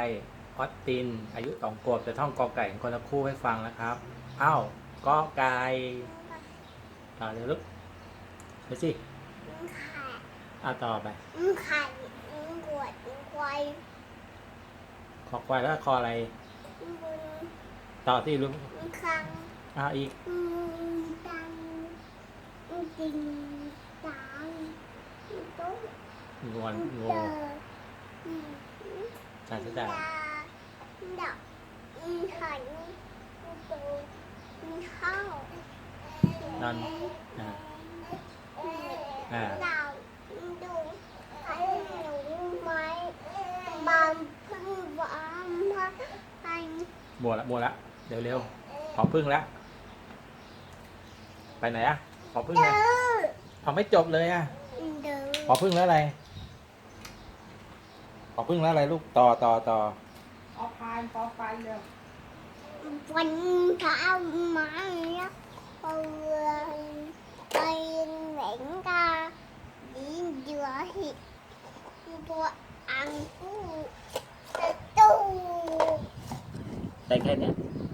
ไอออสติน อายุสองขวบจะท่องกอไก่ของคนละคู่ให้ฟังนะครับอ้าวกอไก่ต่อเลยลูกไปสิไข่อ้าวต่อไปไข่กวดควายคอควายแล้วคออะไรบุญต่อที่ลูกคังอ้าวอีกตังจริงตังตุ๊กงวนงูเจอจานสดาดักหันตูเข้านอนอ่าอ่าดาวดูให้หนูไม้บานพึ่งหวานพักไปบัวละบัวละเร็วเร็วขอพึ่งแล้วไปไหนอะขอพึ่งเจเลยอเอาไม่จบเลยอะเดินขอพึ่งแล้วอะไร ขอพึ่งแล้วอะไรลูกต่อต่อต่อเอาพานปอไฟเลยวันเช้ามาเนี่ยเออไปเหล่งกาดีเดือหิตัวอังกูตู้ได้แค่เนี้ยต